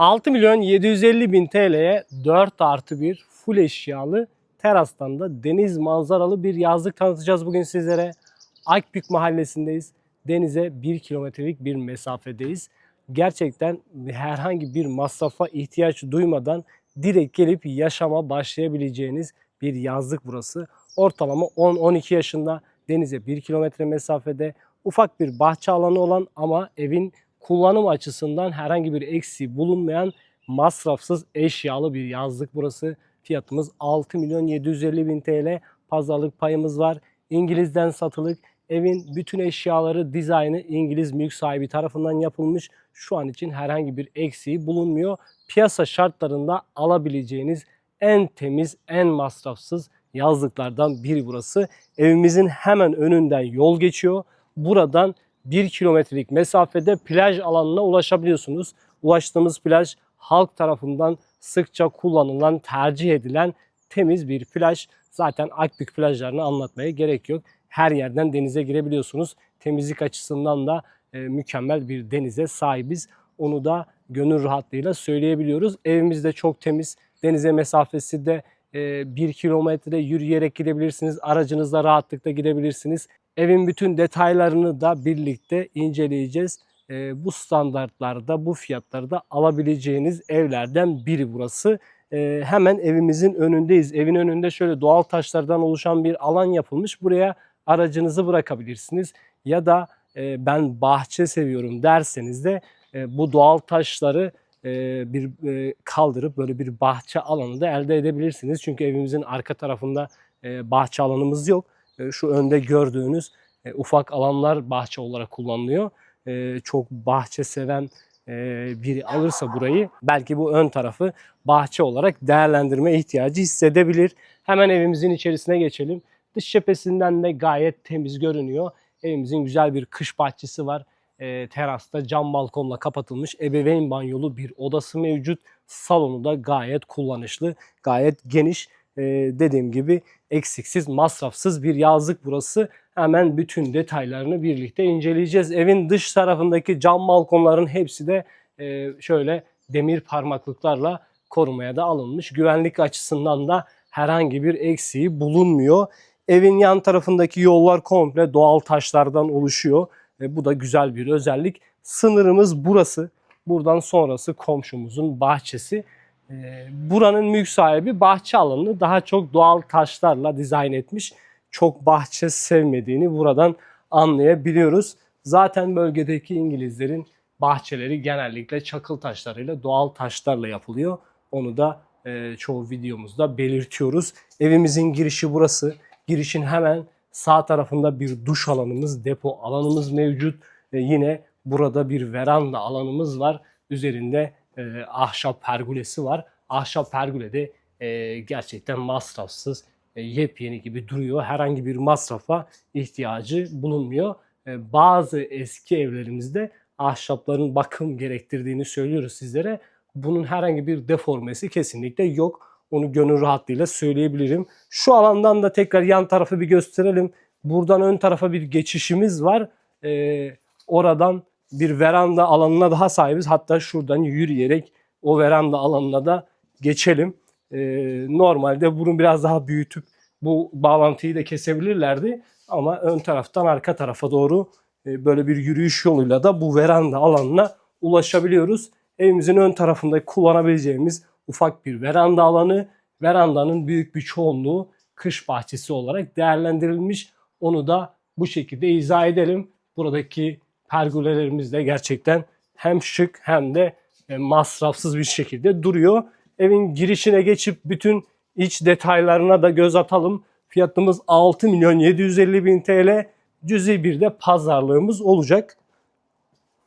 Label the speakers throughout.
Speaker 1: 6 milyon 750 bin TL'ye 4 artı 1 full eşyalı terastan da deniz manzaralı bir yazlık tanıtacağız bugün sizlere. Akbük mahallesindeyiz. Denize 1 kilometrelik bir mesafedeyiz. Gerçekten herhangi bir masrafa ihtiyaç duymadan direkt gelip yaşama başlayabileceğiniz bir yazlık burası. Ortalama 10-12 yaşında denize 1 kilometre mesafede ufak bir bahçe alanı olan ama evin kullanım açısından herhangi bir eksiği bulunmayan masrafsız eşyalı bir yazlık burası. Fiyatımız 6 milyon 750 bin TL. Pazarlık payımız var. İngiliz'den satılık. Evin bütün eşyaları, dizaynı İngiliz mülk sahibi tarafından yapılmış. Şu an için herhangi bir eksiği bulunmuyor. Piyasa şartlarında alabileceğiniz en temiz, en masrafsız yazlıklardan biri burası. Evimizin hemen önünden yol geçiyor. Buradan 1 kilometrelik mesafede plaj alanına ulaşabiliyorsunuz. Ulaştığımız plaj halk tarafından sıkça kullanılan, tercih edilen temiz bir plaj. Zaten Akbük plajlarını anlatmaya gerek yok. Her yerden denize girebiliyorsunuz. Temizlik açısından da e, mükemmel bir denize sahibiz. Onu da gönül rahatlığıyla söyleyebiliyoruz. Evimiz de çok temiz. Denize mesafesi de e, 1 kilometre yürüyerek gidebilirsiniz. Aracınızla rahatlıkla gidebilirsiniz. Evin bütün detaylarını da birlikte inceleyeceğiz. E, bu standartlarda, bu fiyatlarda alabileceğiniz evlerden biri burası. E, hemen evimizin önündeyiz. Evin önünde şöyle doğal taşlardan oluşan bir alan yapılmış. Buraya aracınızı bırakabilirsiniz. Ya da e, ben bahçe seviyorum derseniz de e, bu doğal taşları e, bir e, kaldırıp böyle bir bahçe alanı da elde edebilirsiniz. Çünkü evimizin arka tarafında e, bahçe alanımız yok. E, şu önde gördüğünüz e, ufak alanlar bahçe olarak kullanılıyor. E, çok bahçe seven e, biri alırsa burayı belki bu ön tarafı bahçe olarak değerlendirme ihtiyacı hissedebilir. Hemen evimizin içerisine geçelim. Dış cephesinden de gayet temiz görünüyor. Evimizin güzel bir kış bahçesi var. E, terasta cam balkonla kapatılmış ebeveyn banyolu bir odası mevcut. Salonu da gayet kullanışlı, gayet geniş. E, dediğim gibi eksiksiz, masrafsız bir yazlık burası. Hemen bütün detaylarını birlikte inceleyeceğiz. Evin dış tarafındaki cam balkonların hepsi de e, şöyle demir parmaklıklarla korumaya da alınmış. Güvenlik açısından da herhangi bir eksiği bulunmuyor. Evin yan tarafındaki yollar komple doğal taşlardan oluşuyor. E, bu da güzel bir özellik. Sınırımız burası. Buradan sonrası komşumuzun bahçesi. E, buranın mülk sahibi bahçe alanını daha çok doğal taşlarla dizayn etmiş. Çok bahçe sevmediğini buradan anlayabiliyoruz. Zaten bölgedeki İngilizlerin bahçeleri genellikle çakıl taşlarıyla, doğal taşlarla yapılıyor. Onu da e, çoğu videomuzda belirtiyoruz. Evimizin girişi burası. Girişin hemen sağ tarafında bir duş alanımız, depo alanımız mevcut. E, yine burada bir veranda alanımız var. Üzerinde e, ahşap pergülesi var. Ahşap pergüle de e, gerçekten masrafsız, e, yepyeni gibi duruyor. Herhangi bir masrafa ihtiyacı bulunmuyor. E, bazı eski evlerimizde ahşapların bakım gerektirdiğini söylüyoruz sizlere. Bunun herhangi bir deformesi kesinlikle yok. Onu gönül rahatlığıyla söyleyebilirim. Şu alandan da tekrar yan tarafı bir gösterelim. Buradan ön tarafa bir geçişimiz var. Ee, oradan bir veranda alanına daha sahibiz. Hatta şuradan yürüyerek o veranda alanına da geçelim. Ee, normalde bunu biraz daha büyütüp bu bağlantıyı da kesebilirlerdi. Ama ön taraftan arka tarafa doğru e, böyle bir yürüyüş yoluyla da bu veranda alanına ulaşabiliyoruz. Evimizin ön tarafında kullanabileceğimiz ufak bir veranda alanı. Verandanın büyük bir çoğunluğu kış bahçesi olarak değerlendirilmiş. Onu da bu şekilde izah edelim. Buradaki pergolelerimiz de gerçekten hem şık hem de e, masrafsız bir şekilde duruyor. Evin girişine geçip bütün iç detaylarına da göz atalım. Fiyatımız 6 milyon 750 bin TL. Cüzi bir de pazarlığımız olacak.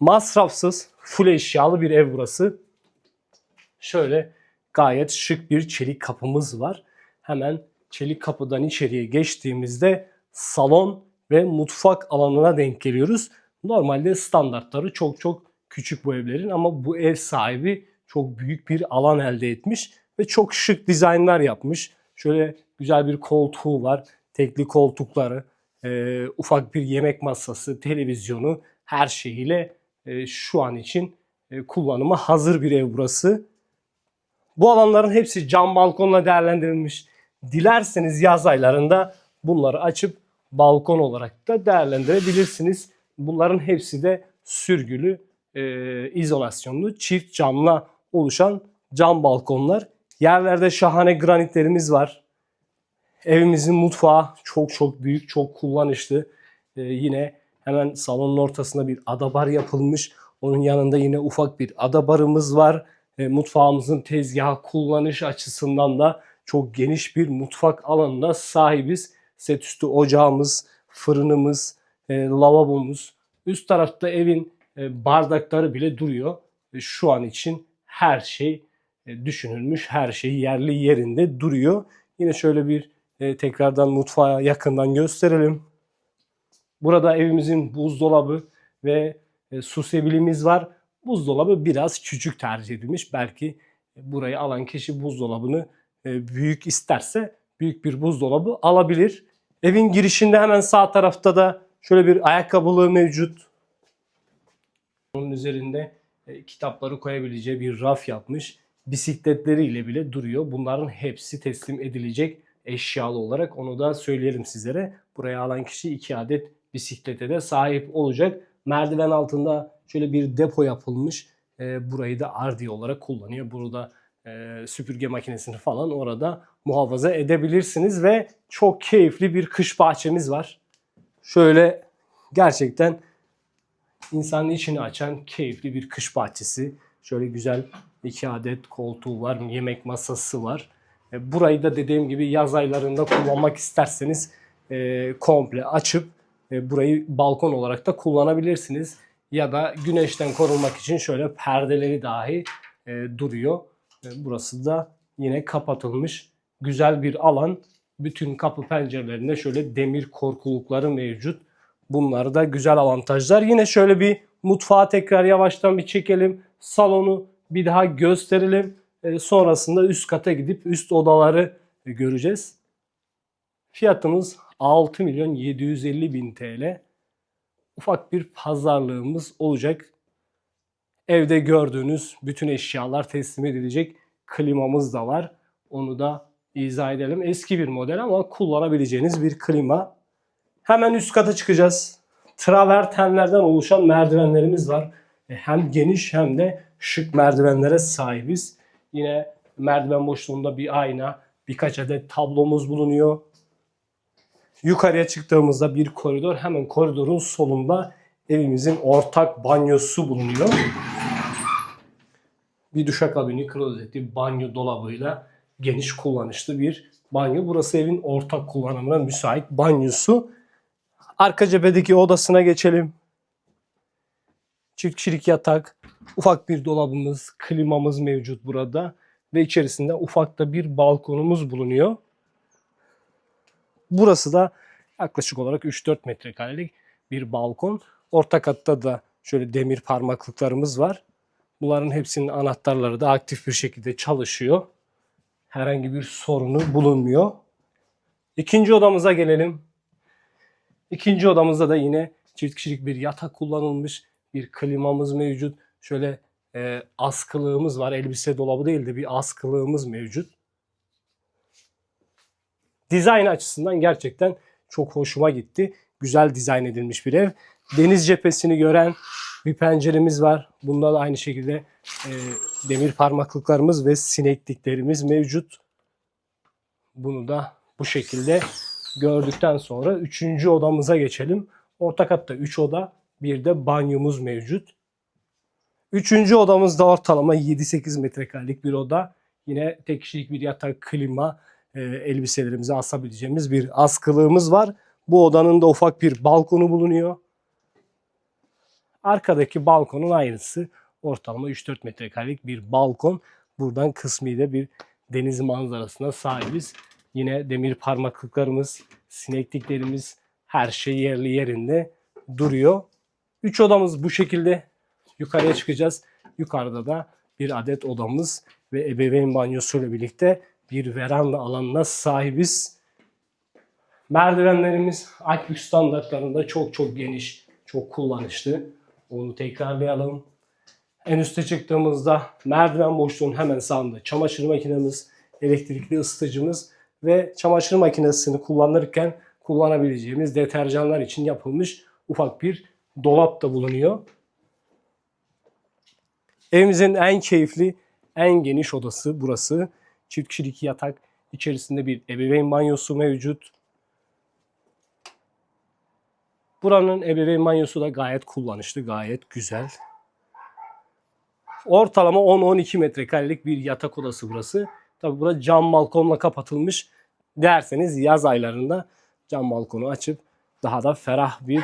Speaker 1: Masrafsız, full eşyalı bir ev burası. Şöyle gayet şık bir çelik kapımız var. Hemen çelik kapıdan içeriye geçtiğimizde salon ve mutfak alanına denk geliyoruz. Normalde standartları çok çok küçük bu evlerin ama bu ev sahibi çok büyük bir alan elde etmiş ve çok şık dizaynlar yapmış. Şöyle güzel bir koltuğu var, tekli koltukları, e, ufak bir yemek masası, televizyonu her şeyiyle e, şu an için e, kullanıma hazır bir ev burası. Bu alanların hepsi cam balkonla değerlendirilmiş. Dilerseniz yaz aylarında bunları açıp balkon olarak da değerlendirebilirsiniz. Bunların hepsi de sürgülü, e, izolasyonlu, çift camla oluşan cam balkonlar. Yerlerde şahane granitlerimiz var. Evimizin mutfağı çok çok büyük, çok kullanışlı. E, yine hemen salonun ortasında bir adabar yapılmış. Onun yanında yine ufak bir adabarımız var. E, mutfağımızın tezgahı kullanış açısından da çok geniş bir mutfak alanına sahibiz. Set üstü ocağımız, fırınımız, e, lavabomuz. Üst tarafta evin e, bardakları bile duruyor. E, şu an için her şey e, düşünülmüş, her şey yerli yerinde duruyor. Yine şöyle bir e, tekrardan mutfağa yakından gösterelim. Burada evimizin buzdolabı ve e, su sebilimiz var. Buzdolabı biraz küçük tercih edilmiş. Belki burayı alan kişi buzdolabını e, büyük isterse büyük bir buzdolabı alabilir. Evin girişinde hemen sağ tarafta da şöyle bir ayakkabılığı mevcut. Onun üzerinde e, kitapları koyabileceği bir raf yapmış. Bisikletleriyle bile duruyor. Bunların hepsi teslim edilecek eşyalı olarak. Onu da söyleyelim sizlere. Buraya alan kişi iki adet bisiklete de sahip olacak. Merdiven altında şöyle bir depo yapılmış. E, burayı da ardi olarak kullanıyor. Burada e, süpürge makinesini falan orada muhafaza edebilirsiniz ve çok keyifli bir kış bahçemiz var. Şöyle gerçekten insanın içini açan keyifli bir kış bahçesi. Şöyle güzel iki adet koltuğu var, yemek masası var. E, Burayı da dediğim gibi yaz aylarında kullanmak isterseniz e, komple açıp e, burayı balkon olarak da kullanabilirsiniz. Ya da güneşten korunmak için şöyle perdeleri dahi e, duruyor. E, burası da yine kapatılmış güzel bir alan. Bütün kapı pencerelerinde şöyle demir korkulukları mevcut. Bunlar da güzel avantajlar. Yine şöyle bir mutfağı tekrar yavaştan bir çekelim. Salonu bir daha gösterelim. E, sonrasında üst kata gidip üst odaları e, göreceğiz. Fiyatımız 6 milyon 750 bin TL. Ufak bir pazarlığımız olacak. Evde gördüğünüz bütün eşyalar teslim edilecek. Klimamız da var. Onu da izah edelim. Eski bir model ama kullanabileceğiniz bir klima. Hemen üst kata çıkacağız. Travertenlerden oluşan merdivenlerimiz var. E, Hem geniş hem de şık merdivenlere sahibiz. Yine merdiven boşluğunda bir ayna, birkaç adet tablomuz bulunuyor. Yukarıya çıktığımızda bir koridor. Hemen koridorun solunda evimizin ortak banyosu bulunuyor. Bir duşakabini, klozeti, banyo dolabıyla geniş kullanışlı bir banyo. Burası evin ortak kullanımına müsait banyosu. Arka cephedeki odasına geçelim. Çift kişilik yatak, ufak bir dolabımız, klimamız mevcut burada ve içerisinde ufak da bir balkonumuz bulunuyor. Burası da yaklaşık olarak 3-4 metrekarelik bir balkon. Orta katta da şöyle demir parmaklıklarımız var. Bunların hepsinin anahtarları da aktif bir şekilde çalışıyor. Herhangi bir sorunu bulunmuyor. İkinci odamıza gelelim. İkinci odamızda da yine çift kişilik bir yatak kullanılmış. Bir klimamız mevcut. Şöyle e, askılığımız var. Elbise dolabı değil de bir askılığımız mevcut. Dizayn açısından gerçekten çok hoşuma gitti. Güzel dizayn edilmiş bir ev. Deniz cephesini gören bir penceremiz var. Bunda da aynı şekilde e, demir parmaklıklarımız ve sinekliklerimiz mevcut. Bunu da bu şekilde gördükten sonra üçüncü odamıza geçelim. Orta katta 3 oda, bir de banyomuz mevcut. Üçüncü odamızda ortalama 7-8 metrekarelik bir oda. Yine tek kişilik bir yatak, klima, e, elbiselerimizi asabileceğimiz bir askılığımız var. Bu odanın da ufak bir balkonu bulunuyor. Arkadaki balkonun aynısı. Ortalama 3-4 metrekarelik bir balkon. Buradan kısmi de bir deniz manzarasına sahibiz. Yine demir parmaklıklarımız, sinekliklerimiz her şey yerli yerinde duruyor. Üç odamız bu şekilde. Yukarıya çıkacağız. Yukarıda da bir adet odamız ve ebeveyn banyosuyla birlikte bir veranda alanına sahibiz. Merdivenlerimiz Alpük standartlarında çok çok geniş, çok kullanışlı. Onu tekrarlayalım. En üste çıktığımızda merdiven boşluğunun hemen sağında çamaşır makinemiz, elektrikli ısıtıcımız ve çamaşır makinesini kullanırken kullanabileceğimiz deterjanlar için yapılmış ufak bir dolap da bulunuyor. Evimizin en keyifli, en geniş odası burası. Çift kişilik yatak, içerisinde bir ebeveyn banyosu mevcut. Buranın ebeveyn banyosu da gayet kullanışlı, gayet güzel. Ortalama 10-12 metrekarelik bir yatak odası burası. Tabi burada cam balkonla kapatılmış derseniz yaz aylarında cam balkonu açıp daha da ferah bir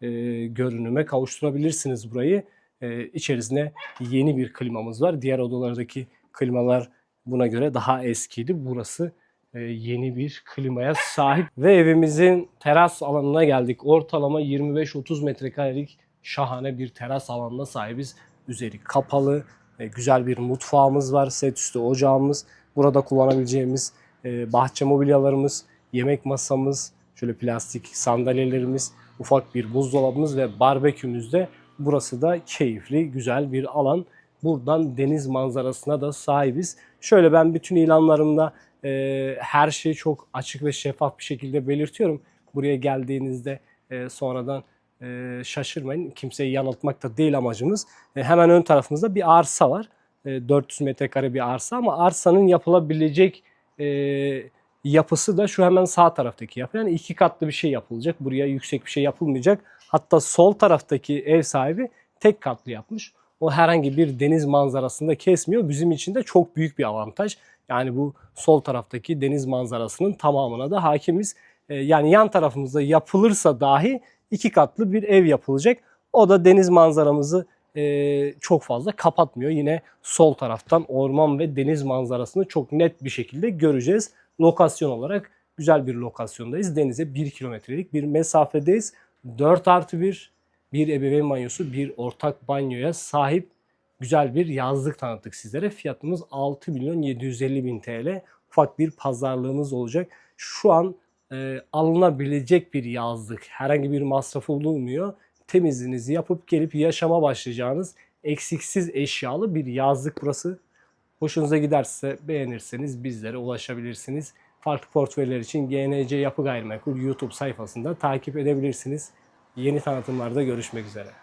Speaker 1: e, görünüme kavuşturabilirsiniz burayı. E, içerisinde yeni bir klimamız var. Diğer odalardaki klimalar buna göre daha eskiydi. Burası e, yeni bir klimaya sahip ve evimizin teras alanına geldik. Ortalama 25-30 metrekarelik şahane bir teras alanına sahibiz. Üzeri kapalı, e, güzel bir mutfağımız var, set üstü ocağımız, burada kullanabileceğimiz e, bahçe mobilyalarımız, yemek masamız, şöyle plastik sandalyelerimiz, ufak bir buzdolabımız ve barbekümüz de burası da keyifli, güzel bir alan. Buradan deniz manzarasına da sahibiz. Şöyle ben bütün ilanlarımda e, her şeyi çok açık ve şeffaf bir şekilde belirtiyorum. Buraya geldiğinizde e, sonradan e, şaşırmayın. Kimseyi yanıltmak da değil amacımız. E, hemen ön tarafımızda bir arsa var. E, 400 metrekare bir arsa ama arsanın yapılabilecek e, yapısı da şu hemen sağ taraftaki yapı. Yani iki katlı bir şey yapılacak. Buraya yüksek bir şey yapılmayacak. Hatta sol taraftaki ev sahibi tek katlı yapmış. O herhangi bir deniz manzarasında kesmiyor. Bizim için de çok büyük bir avantaj. Yani bu sol taraftaki deniz manzarasının tamamına da hakimiz. Yani yan tarafımızda yapılırsa dahi iki katlı bir ev yapılacak. O da deniz manzaramızı e, çok fazla kapatmıyor. Yine sol taraftan orman ve deniz manzarasını çok net bir şekilde göreceğiz. Lokasyon olarak güzel bir lokasyondayız. Denize 1 kilometrelik bir mesafedeyiz. 4 artı 1, bir ebeveyn banyosu, bir ortak banyoya sahip güzel bir yazlık tanıttık sizlere. Fiyatımız 6 milyon 750 bin TL. Ufak bir pazarlığımız olacak. Şu an e, alınabilecek bir yazlık. Herhangi bir masrafı bulunmuyor. Temizliğinizi yapıp gelip yaşama başlayacağınız eksiksiz eşyalı bir yazlık burası. Hoşunuza giderse beğenirseniz bizlere ulaşabilirsiniz. Farklı portföyler için GNC Yapı Gayrimenkul YouTube sayfasında takip edebilirsiniz. Yeni tanıtımlarda görüşmek üzere.